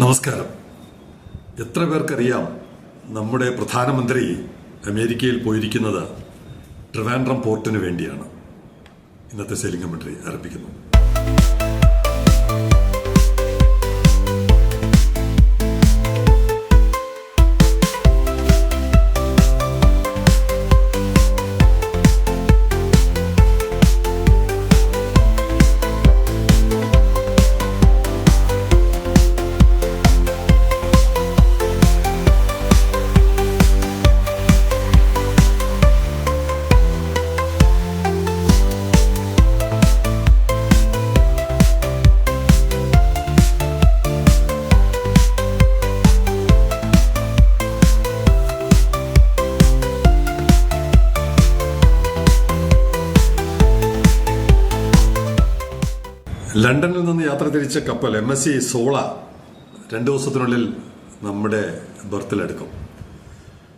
നമസ്കാരം. എത്ര പേർക്കറിയാം നമ്മുടെ പ്രധാനമന്ത്രി അമേരിക്കയിൽ പോയിരിക്കുന്നത് ട്രിവാൻഡ്രം പോർട്ടിന് വേണ്ടിയാണ്. ഇന്നത്തെ സെയിലിംഗ് മന്ത്രി ആരംഭിക്കുന്നു. ലണ്ടനിൽ നിന്ന് യാത്ര തിരിച്ച കപ്പൽ എം എസ് സി സോള രണ്ട് ദിവസത്തിനുള്ളിൽ നമ്മുടെ ബർത്തിലെടുക്കും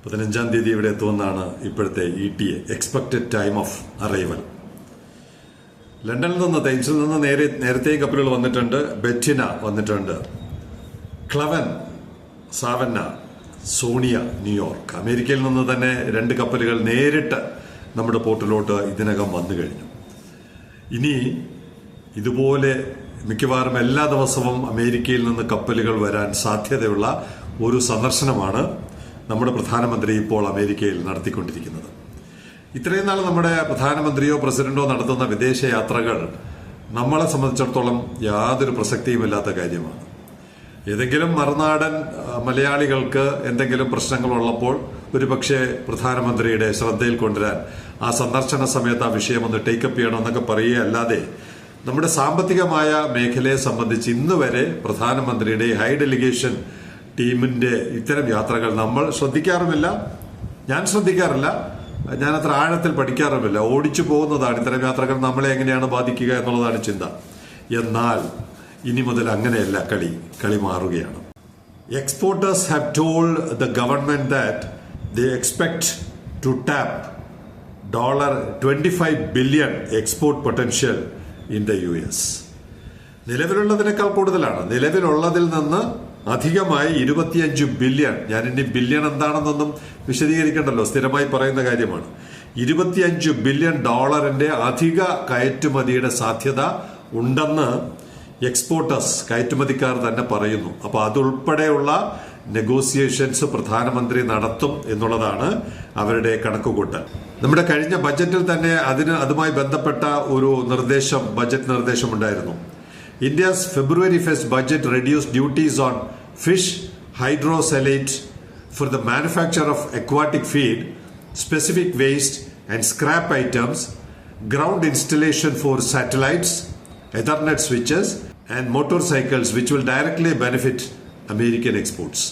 പതിനഞ്ചാം തീയതി ഇവിടെ എത്തുമെന്നാണ് ഇപ്പോഴത്തെ E T A expected time of arrival ലണ്ടനിൽ നിന്ന് തേംസിൽ നിന്ന് നേരെ നേരത്തെ കപ്പലുകൾ വന്നിട്ടുണ്ട് ബെറ്റിന വന്നിട്ടുണ്ട് ക്ലവൻ സാവന്ന സോണിയ ന്യൂയോർക്ക്. അമേരിക്കയിൽ നിന്ന് തന്നെ രണ്ട് കപ്പലുകൾ നേരിട്ട് നമ്മുടെ പോർട്ടിലോട്ട് ഇതിനകം വന്നു കഴിഞ്ഞു. ഇനി ഇതുപോലെ മിക്കവാറും എല്ലാ ദിവസവും അമേരിക്കയിൽ നിന്ന് കപ്പലുകൾ വരാൻ സാധ്യതയുള്ള ഒരു സന്ദർശനമാണ് നമ്മുടെ പ്രധാനമന്ത്രി ഇപ്പോൾ അമേരിക്കയിൽ നടത്തിക്കൊണ്ടിരിക്കുന്നത്. ഇത്രയും നാൾ നമ്മുടെ പ്രധാനമന്ത്രിയോ പ്രസിഡന്റോ നടത്തുന്ന വിദേശ യാത്രകൾ നമ്മളെ സംബന്ധിച്ചിടത്തോളം യാതൊരു പ്രസക്തിയുമില്ലാത്ത കാര്യമാണ്. ഏതെങ്കിലും മറുനാടൻ മലയാളികൾക്ക് എന്തെങ്കിലും പ്രശ്നങ്ങളുള്ളപ്പോൾ ഒരുപക്ഷെ പ്രധാനമന്ത്രിയുടെ ശ്രദ്ധയിൽ കൊണ്ടുവരാൻ ആ സന്ദർശന സമയത്ത് ആ വിഷയം ഒന്ന് ടേക്കപ്പ് ചെയ്യണമെന്നൊക്കെ പറയുകയല്ലാതെ നമ്മുടെ സാമ്പത്തികമായ മേഖലയെ സംബന്ധിച്ച് ഇന്ന് വരെ പ്രധാനമന്ത്രിയുടെ ഹൈ ഡെലിഗേഷൻ ടീമിന്റെ ഇത്തരം യാത്രകൾ നമ്മൾ ശ്രദ്ധിക്കാറുമില്ല. ഞാൻ ശ്രദ്ധിക്കാറില്ല. ഞാൻ അത്ര ആഴത്തിൽ പഠിക്കാറുമില്ല. ഓടിച്ചു പോകുന്നതാണ് ഇത്തരം യാത്രകൾ നമ്മളെ എങ്ങനെയാണ് ബാധിക്കുക എന്നുള്ളതാണ് ചിന്ത. എന്നാൽ ഇനി മുതൽ അങ്ങനെയല്ല കളി. കളി മാറുകയാണ്. Exporters have told the government that the expect to tap dollar twenty five billion export potential in the U S നിലവിലുള്ളതിനേക്കാൾ കൂടുതലാണ്. നിലവിലുള്ളതിൽ നിന്ന് അധികമായി ഇരുപത്തിയഞ്ച് ബില്യൺ ഞാൻ ഇനി ബില്യൺ എന്താണെന്നൊന്നും വിശദീകരിക്കണ്ടല്ലോ സ്ഥിരമായി പറയുന്ന കാര്യമാണ്. ഇരുപത്തിയഞ്ച് ബില്യൺ ഡോളറിന്റെ അധിക കയറ്റുമതിയുടെ സാധ്യത ഉണ്ടെന്ന് എക്സ്പോർട്ടേഴ്സ് കയറ്റുമതിക്കാർ തന്നെ പറയുന്നു. അപ്പൊ അതുൾപ്പെടെയുള്ള നെഗോസിയേഷൻസ് പ്രധാനമന്ത്രി നടത്തും എന്നുള്ളതാണ് അവരുടെ കണക്കുകൂട്ടൽ. നമ്മുടെ കഴിഞ്ഞ ബജറ്റിൽ തന്നെ അതിന് അതുമായി ബന്ധപ്പെട്ട ഒരു നിർദ്ദേശം ബജറ്റ് നിർദ്ദേശം ഉണ്ടായിരുന്നു. India's February first budget reduce duties on fish hydrolysate for the manufacture of aquatic feed specific waste and scrap items ground installation for satellites Ethernet switches and motorcycles which will directly benefit American exports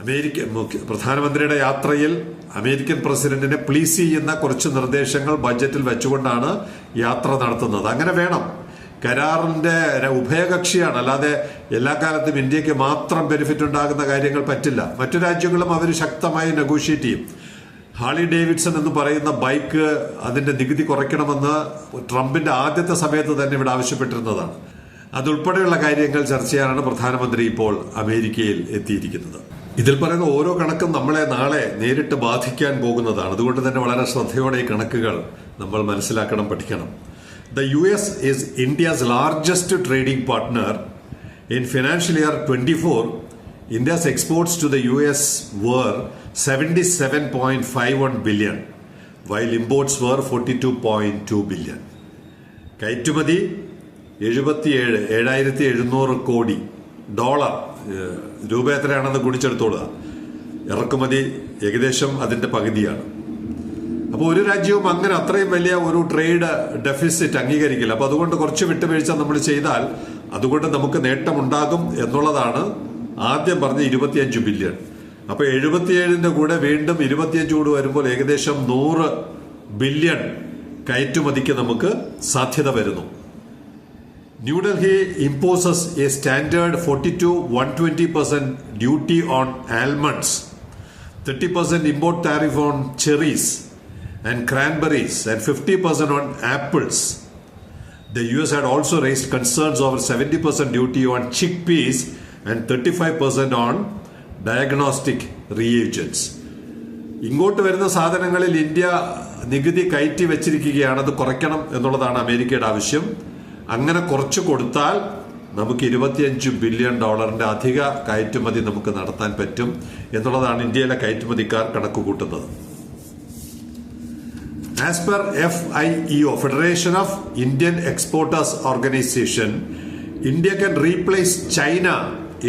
America പ്രധാനമന്ത്രിയുടെ യാത്രയിൽ American പ്രസിഡന്റിനെ please ചെയ്യുന്ന കുറച്ച് നിർദ്ദേശങ്ങൾ ബജറ്റിൽ വെച്ചുകൊണ്ടാണ് യാത്ര നടത്തുന്നത്. അങ്ങനെ വേണം. കരാറിന്റെ ഉഭയകക്ഷിയാണ്. അല്ലാതെ എല്ലാ കാലത്തും ഇന്ത്യയ്ക്ക് മാത്രം ബെനിഫിറ്റ് ഉണ്ടാകുന്ന കാര്യങ്ങൾ പറ്റില്ല. മറ്റു രാജ്യങ്ങളും അവർ ശക്തമായി നെഗോഷിയേറ്റ് ചെയ്യും. ഹാളി ഡേവിഡ്സൺ എന്ന് പറയുന്ന ബൈക്ക് അതിന്റെ നികുതി കുറയ്ക്കണമെന്ന് ട്രംപിന്റെ ആദ്യത്തെ സമയത്ത് തന്നെ ഇവിടെ ആവശ്യപ്പെട്ടിരുന്നതാണ്. അതുൾപ്പെടെയുള്ള കാര്യങ്ങൾ ചർച്ച ചെയ്യാനാണ് പ്രധാനമന്ത്രി ഇപ്പോൾ അമേരിക്കയിൽ എത്തിയിരിക്കുന്നത്. ഇതിൽ പറയുന്ന ഓരോ കണക്കും നമ്മളെ നാളെ നേരിട്ട് ബാധിക്കാൻ പോകുന്നതാണ്. അതുകൊണ്ട് തന്നെ വളരെ ശ്രദ്ധയോടെ ഈ കണക്കുകൾ നമ്മൾ മനസ്സിലാക്കണം പഠിക്കണം. The U S is India's largest trading partner in financial year twenty four India's exports to the U S were seventy seven point five one billion while imports were forty two point two billion കയറ്റുമതി എഴുപത്തിയേഴ് ഏഴായിരത്തി എഴുന്നൂറ് കോടി dollar. രൂപ എത്രയാണെന്ന് കുടിച്ചെടുത്തോളുക. ഇറക്കുമതി ഏകദേശം അതിന്റെ പകുതിയാണ്. അപ്പോൾ ഒരു രാജ്യവും അങ്ങനെ അത്രയും വലിയ ഒരു ട്രേഡ് ഡെഫിസിറ്റ് അംഗീകരിക്കില്ല. അപ്പോൾ അതുകൊണ്ട് കുറച്ച് വിട്ടുവീഴ്ച നമ്മൾ ചെയ്താൽ അതുകൊണ്ട് നമുക്ക് നേട്ടമുണ്ടാകും എന്നുള്ളതാണ് ആദ്യം പറഞ്ഞ ഇരുപത്തിയഞ്ച് ബില്യൺ. അപ്പോൾ എഴുപത്തിയേഴിന്റെ കൂടെ വീണ്ടും ഇരുപത്തിയഞ്ച് കൂടെ വരുമ്പോൾ ഏകദേശം നൂറ് ബില്യൺ കയറ്റുമതിക്ക് നമുക്ക് സാധ്യത വരുന്നു. To one twenty percent duty on almonds thirty percent import tariff on cherries and cranberries and fifty percent on apples The US had also raised concerns over 70% duty on chickpeas five percent on diagnostic reagents ഇങ്ങോട്ട് വരുന്ന സാധനങ്ങളിൽ India നികുതി കയറ്റി വെച്ചിരിക്കുകയാണ്. അത് കുറയ്ക്കണം എന്നുള്ളതാണ് അമേരിക്കയുടെ ആവശ്യം. അങ്ങനെ കുറച്ച് കൊടുത്താൽ നമുക്ക് ഇരുപത്തിയഞ്ച് ബില്യൺ ഡോളറിന്റെ അധിക കയറ്റുമതി നമുക്ക് നടത്താൻ പറ്റും എന്നുള്ളതാണ് ഇന്ത്യയിലെ കയറ്റുമതിക്കാർ കണക്ക് കൂട്ടുന്നത് as per F I EO federation of Indian exporters organisation India can replace China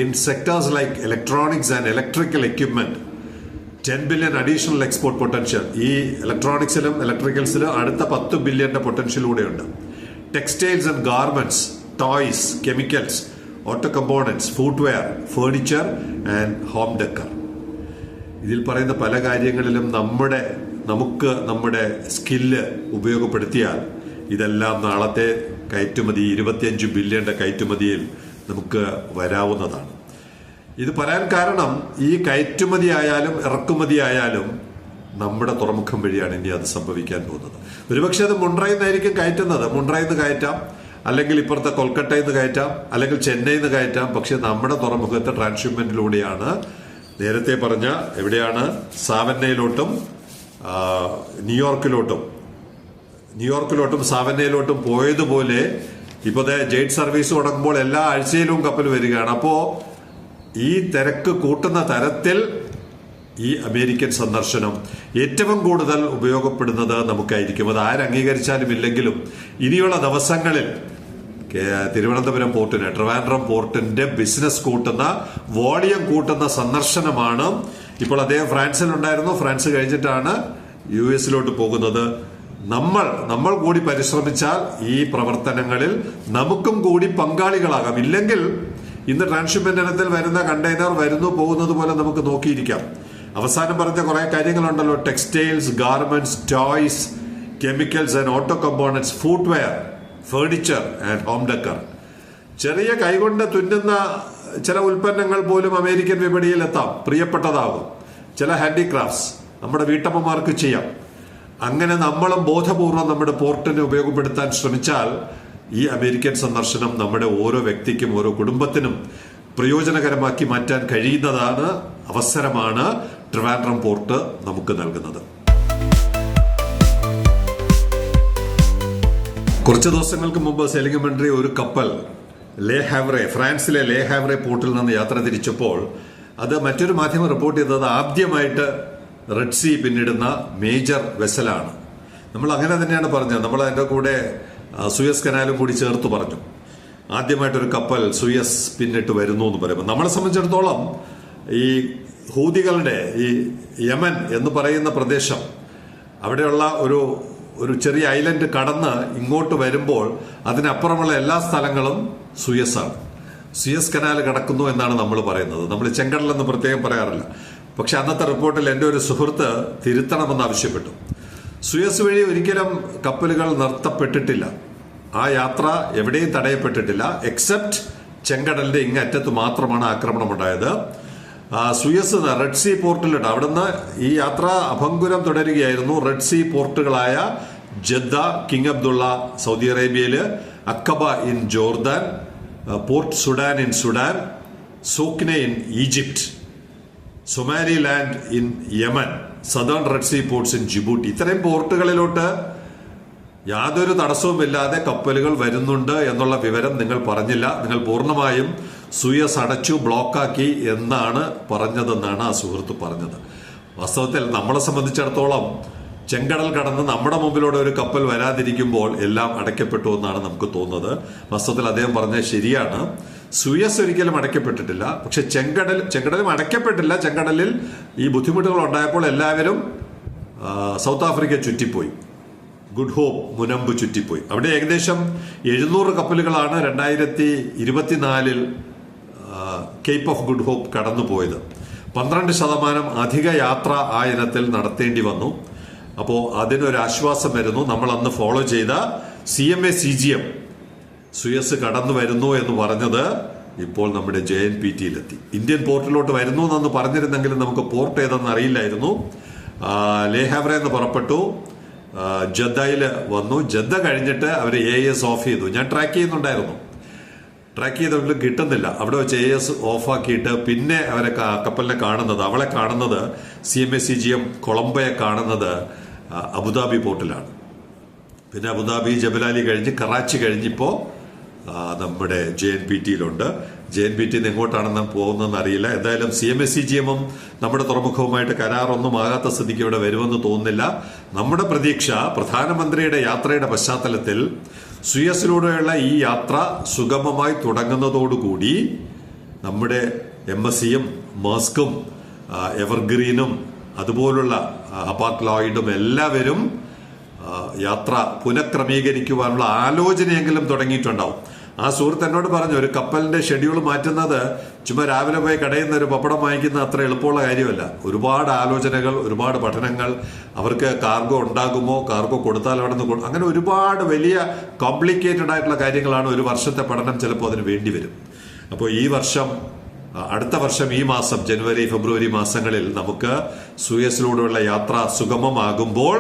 in sectors like electronics and electrical equipment ten billion additional export potential ഈ ഇലക്ട്രോണിക്സിലും ഇലക്ട്രിക്കൽസിലും അടുത്ത പത്ത് ബില്യന്റെ പൊട്ടൻഷ്യൽ കൂടെയുണ്ട്. Textiles and garments toys chemicals auto components footwear furniture and home decor ഇതിൽ പറയുന്ന പല കാര്യങ്ങളിലും നമ്മുടെ നമുക്ക് നമ്മുടെ സ്കില്ല് ഉപയോഗപ്പെടുത്തിയാൽ ഇതെല്ലാം നാളത്തെ കയറ്റുമതി ഇരുപത്തിയഞ്ച് ബില്യന്റെ കയറ്റുമതിയിൽ നമുക്ക് വരാവുന്നതാണ്. ഇത് പറയാൻ കാരണം ഈ കയറ്റുമതി ആയാലും ഇറക്കുമതി ആയാലും നമ്മുടെ തുറമുഖം വഴിയാണ് ഇനി അത് സംഭവിക്കാൻ പോകുന്നത്. ഒരുപക്ഷെ അത് മുണ്ട്രയിൽ നിന്നായിരിക്കും കയറ്റുന്നത്. മുണ്ട്രയിൽ നിന്ന് കയറ്റാം. അല്ലെങ്കിൽ ഇപ്പുറത്തെ കൊൽക്കട്ടയിൽ നിന്ന് കയറ്റാം. അല്ലെങ്കിൽ ചെന്നൈയിൽ നിന്ന് കയറ്റാം. പക്ഷെ നമ്മുടെ തുറമുഖത്തെ ട്രാൻസ്ഷിപ്മെന്റിലൂടെയാണ് നേരത്തെ പറഞ്ഞ എവിടെയാണ്? സാവന്നയിലോട്ടും ന്യൂയോർക്കിലോട്ടും. ന്യൂയോർക്കിലോട്ടും സാവന്നയിലോട്ടും പോയതുപോലെ ഇപ്പോൾ ജെയ്റ്റ് സർവീസ് തുടങ്ങുമ്പോൾ എല്ലാ ആഴ്ചയിലും കപ്പൽ വരികയാണ്. അപ്പോൾ ഈ തിരക്ക് കൂട്ടുന്ന തരത്തിൽ ഈ അമേരിക്കൻ സന്ദർശനം ഏറ്റവും കൂടുതൽ ഉപയോഗപ്പെടുന്നത് നമുക്കായിരിക്കും. അത് ആരംഗീകരിച്ചാലും ഇല്ലെങ്കിലും ഇനിയുള്ള ദിവസങ്ങളിൽ തിരുവനന്തപുരം പോർട്ടിന് ട്രിവാൻഡ്രം പോർട്ടിന്റെ ബിസിനസ് കൂട്ടുന്ന വോളിയം കൂട്ടുന്ന സന്ദർശനമാണ് ഇപ്പോൾ അദ്ദേഹം ഫ്രാൻസിലുണ്ടായിരുന്നു. ഫ്രാൻസ് കഴിഞ്ഞിട്ടാണ് യു എസിലോട്ട് പോകുന്നത്. നമ്മൾ നമ്മൾ കൂടി പരിശ്രമിച്ചാൽ ഈ പ്രവർത്തനങ്ങളിൽ നമുക്കും കൂടി പങ്കാളികളാകാം. ഇല്ലെങ്കിൽ ഇന്ന് ട്രാൻസ്ഷിപ്മെന്റ് ഇനത്തിൽ വരുന്ന കണ്ടെയ്നർ വരുന്നു പോകുന്നത് പോലെ നമുക്ക് നോക്കിയിരിക്കാം. അവസാനം പറഞ്ഞ കുറെ കാര്യങ്ങളുണ്ടല്ലോ. Textiles garments toys chemicals and auto components footwear furniture and home decor ചെറിയ കൈകൊണ്ട് തുന്നുന്ന ചില ഉൽപ്പന്നങ്ങൾ പോലും അമേരിക്കൻ വിപണിയിൽ എത്താം. പ്രിയപ്പെട്ടതാകും ചില ഹാൻഡിക്രാഫ്റ്റ്സ് നമ്മുടെ വീട്ടമ്മമാർക്ക് ചെയ്യാം. അങ്ങനെ നമ്മളും ബോധപൂർവം നമ്മുടെ പോർട്ടിനെ ഉപയോഗപ്പെടുത്താൻ ശ്രമിച്ചാൽ ഈ അമേരിക്കൻ സന്ദർശനം നമ്മുടെ ഓരോ വ്യക്തിക്കും ഓരോ കുടുംബത്തിനും പ്രയോജനകരമാക്കി മാറ്റാൻ കഴിയുന്നതാണ് അവസരമാണ്. ട്രിവാൻഡ്രം പോർട്ട് നമുക്ക് നൽകുന്നത്. കുറച്ച് ദിവസങ്ങൾക്ക് മുമ്പ് സെലിംഗ് മന്ത്രി ഒരു കപ്പൽ ലേ ഹാവറെ ഫ്രാൻസിലെ ലേ ഹാവറെ പോർട്ടിൽ നിന്ന് യാത്ര തിരിച്ചപ്പോൾ അത് മറ്റൊരു മാധ്യമം റിപ്പോർട്ട് ചെയ്തത് ആദ്യമായിട്ട് റെഡ് സി പിന്നിടുന്ന മേജർ വെസലാണ്. നമ്മൾ അങ്ങനെ തന്നെയാണ് പറഞ്ഞത്. നമ്മൾ അതിന്റെ കൂടെ സുയസ് കനാലും കൂടി ചേർത്ത് പറഞ്ഞു. ആദ്യമായിട്ടൊരു കപ്പൽ സുയസ് പിന്നിട്ട് വരുന്നു എന്ന് പറയുമ്പോൾ നമ്മളെ സംബന്ധിച്ചിടത്തോളം ഈ ഹൂതികളുടെ ഈ യമൻ എന്ന് പറയുന്ന പ്രദേശം അവിടെയുള്ള ഒരു ഒരു ചെറിയ ഐലൻഡ് കടന്ന് ഇങ്ങോട്ട് വരുമ്പോൾ അതിനപ്പുറമുള്ള എല്ലാ സ്ഥലങ്ങളും സുയസാണ് സുയസ് കനാൽ കിടക്കുന്നു എന്നാണ് നമ്മൾ പറയുന്നത്. നമ്മൾ ചെങ്കടൽ എന്ന് പ്രത്യേകം പറയാറില്ല. പക്ഷെ അന്നത്തെ റിപ്പോർട്ടിൽ എന്റെ ഒരു സുഹൃത്ത് തിരുത്തണമെന്ന് ആവശ്യപ്പെട്ടു. സുയസ് വഴി ഒരിക്കലും കപ്പലുകൾ നിർത്തപ്പെട്ടിട്ടില്ല. ആ യാത്ര എവിടെയും തടയപ്പെട്ടിട്ടില്ല എക്സെപ്റ്റ് ചെങ്കടലിന്റെ ഇങ്ങറ്റത്ത് മാത്രമാണ് ആക്രമണം ഉണ്ടായത് സുയസ് റെഡ് സീ പോർട്ടിലിട്ട് അവിടുന്ന് ഈ യാത്ര അഭംഗുരം തുടരുകയായിരുന്നു റെഡ് സീ പോർട്ടുകളായ ജദ്ദ കിങ് അബ്ദുള്ള സൗദി അറേബ്യയിൽ Aqaba in Jordan Port Sudan in Sudan Sokhna in Egypt Somaliland in Yemen southern Red Sea ports in Djibouti ഇത്രയും പോർട്ടുകളിലോട്ട് യാതൊരു തടസ്സവുമില്ലാതെ കപ്പലുകൾ വരുന്നുണ്ട് എന്നുള്ള വിവരം നിങ്ങൾ പറഞ്ഞില്ല. നിങ്ങൾ പൂർണമായും സുയസ് അടച്ചു ബ്ലോക്കാക്കി എന്നാണ് പറഞ്ഞതെന്നാണ് ആ സുഹൃത്ത് പറഞ്ഞത്. വാസ്തവത്തിൽ നമ്മളെ സംബന്ധിച്ചിടത്തോളം ചെങ്കടൽ കടന്ന് നമ്മുടെ മുമ്പിലൂടെ ഒരു കപ്പൽ വരാതിരിക്കുമ്പോൾ എല്ലാം അടയ്ക്കപ്പെട്ടു എന്നാണ് നമുക്ക് തോന്നുന്നത്. വാസ്തവത്തിൽ അദ്ദേഹം പറഞ്ഞ ശരിയാണ്. സുയസ് ഒരിക്കലും അടയ്ക്കപ്പെട്ടിട്ടില്ല. പക്ഷെ ചെങ്കടൽ ചെങ്കടലും അടയ്ക്കപ്പെട്ടില്ല. ചെങ്കടലിൽ ഈ ബുദ്ധിമുട്ടുകൾ ഉണ്ടായപ്പോൾ എല്ലാവരും സൗത്ത് ആഫ്രിക്ക ചുറ്റിപ്പോയി. ഗുഡ് ഹോപ്പ് മുനമ്പ് ചുറ്റിപ്പോയി. അവിടെ ഏകദേശം എഴുന്നൂറ് കപ്പലുകളാണ് രണ്ടായിരത്തി ഇരുപത്തിനാലിൽ കേപ്പ് ഓഫ് ഗുഡ് ഹോപ്പ് കടന്നുപോയത്. പന്ത്രണ്ട് ശതമാനം അധിക യാത്ര ആ ഇനത്തിൽ നടത്തേണ്ടി വന്നു. അപ്പോൾ അതിനൊരു ആശ്വാസം വരുന്നു. നമ്മൾ അന്ന് ഫോളോ ചെയ്ത C M A C G M Suez കടന്നു വരുന്നു എന്ന് പറഞ്ഞത് ഇപ്പോൾ നമ്മുടെ ജെ എൻ പി ടിയിലെത്തി ഇന്ത്യൻ പോർട്ടിലോട്ട് വരുന്നു എന്നു പറഞ്ഞിരുന്നെങ്കിലും നമുക്ക് പോർട്ട് ഏതെന്ന് അറിയില്ലായിരുന്നു. ആ, ലേഹാവറ എന്ന് പുറപ്പെട്ടു. ജദ്ദയിൽ വന്നു. ജദ്ദ കഴിഞ്ഞിട്ട് അവർ എ എസ് ഓഫ് ചെയ്തു. ഞാൻ ട്രാക്ക് ചെയ്യുന്നുണ്ടായിരുന്നു. ട്രാക്ക് ചെയ്തെങ്കിലും കിട്ടുന്നില്ല. അവിടെ വെച്ച് എ എസ് ഓഫാക്കിയിട്ട് പിന്നെ അവരെ കപ്പലിനെ കാണുന്നത് അവളെ കാണുന്നത് C M S C G M കൊളംബയെ കാണുന്നത് അബുദാബി പോർട്ടിലാണ്. പിന്നെ അബുദാബി ജബലാലി കഴിഞ്ഞ് കറാച്ചി കഴിഞ്ഞിപ്പോൾ നമ്മുടെ ജെ എൻ പി ടിയിലുണ്ട് ജെ എൻ പി ടിന്ന് എങ്ങോട്ടാണെന്ന് പോകുന്നതെന്ന് അറിയില്ല. എന്തായാലും C M S C G എമ്മും നമ്മുടെ തുറമുഖവുമായിട്ട് കരാറൊന്നും ആകാത്ത സ്ഥിതിക്ക് ഇവിടെ വരുമെന്ന് തോന്നുന്നില്ല. നമ്മുടെ പ്രതീക്ഷ പ്രധാനമന്ത്രിയുടെ യാത്രയുടെ പശ്ചാത്തലത്തിൽ സുയസിലൂടെയുള്ള ഈ യാത്ര സുഗമമായി തുടങ്ങുന്നതോടുകൂടി നമ്മുടെ എം എസ് സിയും മാസ്കും എവർഗ്രീനും അതുപോലുള്ള അപാക്ലോയിഡും ലോയിഡും എല്ലാവരും യാത്ര പുനഃക്രമീകരിക്കുവാനുള്ള ആലോചനയെങ്കിലും തുടങ്ങിയിട്ടുണ്ടാവും. ആ സുഹൃത്ത് എന്നോട് പറഞ്ഞു ഒരു കപ്പലിന്റെ ഷെഡ്യൂൾ മാറ്റുന്നത് ചുമ്മാ രാവിലെ പോയി കടയിൽ നിന്ന് ഒരു പപ്പടം വാങ്ങിക്കുന്ന അത്ര എളുപ്പമുള്ള കാര്യമല്ല. ഒരുപാട് ആലോചനകൾ ഒരുപാട് പഠനങ്ങൾ അവർക്ക് കാർഗോ ഉണ്ടാകുമോ കാർഗോ കൊടുത്താൽ അവിടെ അങ്ങനെ ഒരുപാട് വലിയ കോംപ്ലിക്കേറ്റഡ് ആയിട്ടുള്ള കാര്യങ്ങളാണ് ഒരു വർഷത്തെ പഠനം ചിലപ്പോൾ അതിന് വേണ്ടി വരും. അപ്പോൾ ഈ വർഷം അടുത്ത വർഷം ഈ മാസം ജനുവരി ഫെബ്രുവരി മാസങ്ങളിൽ നമുക്ക് സൂയസിലൂടെയുള്ള യാത്ര സുഗമമാകുമ്പോൾ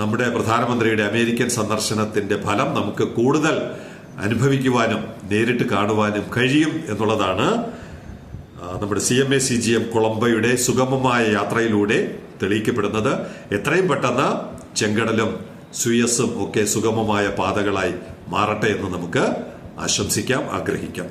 നമ്മുടെ പ്രധാനമന്ത്രിയുടെ അമേരിക്കൻ സന്ദർശനത്തിന്റെ ഫലം നമുക്ക് കൂടുതൽ അനുഭവിക്കുവാനും നേരിട്ട് കാണുവാനും കഴിയും എന്നുള്ളതാണ് നമ്മുടെ C M A C G M കൊളംബയുടെ സുഗമമായ യാത്രയിലൂടെ തെളിയിക്കപ്പെടുന്നത്. എത്രയും പെട്ടെന്ന് ചെങ്കടലും സുയസും ഒക്കെ സുഗമമായ പാതകളായി മാറട്ടെ എന്ന് നമുക്ക് ആശംസിക്കാം ആഗ്രഹിക്കാം.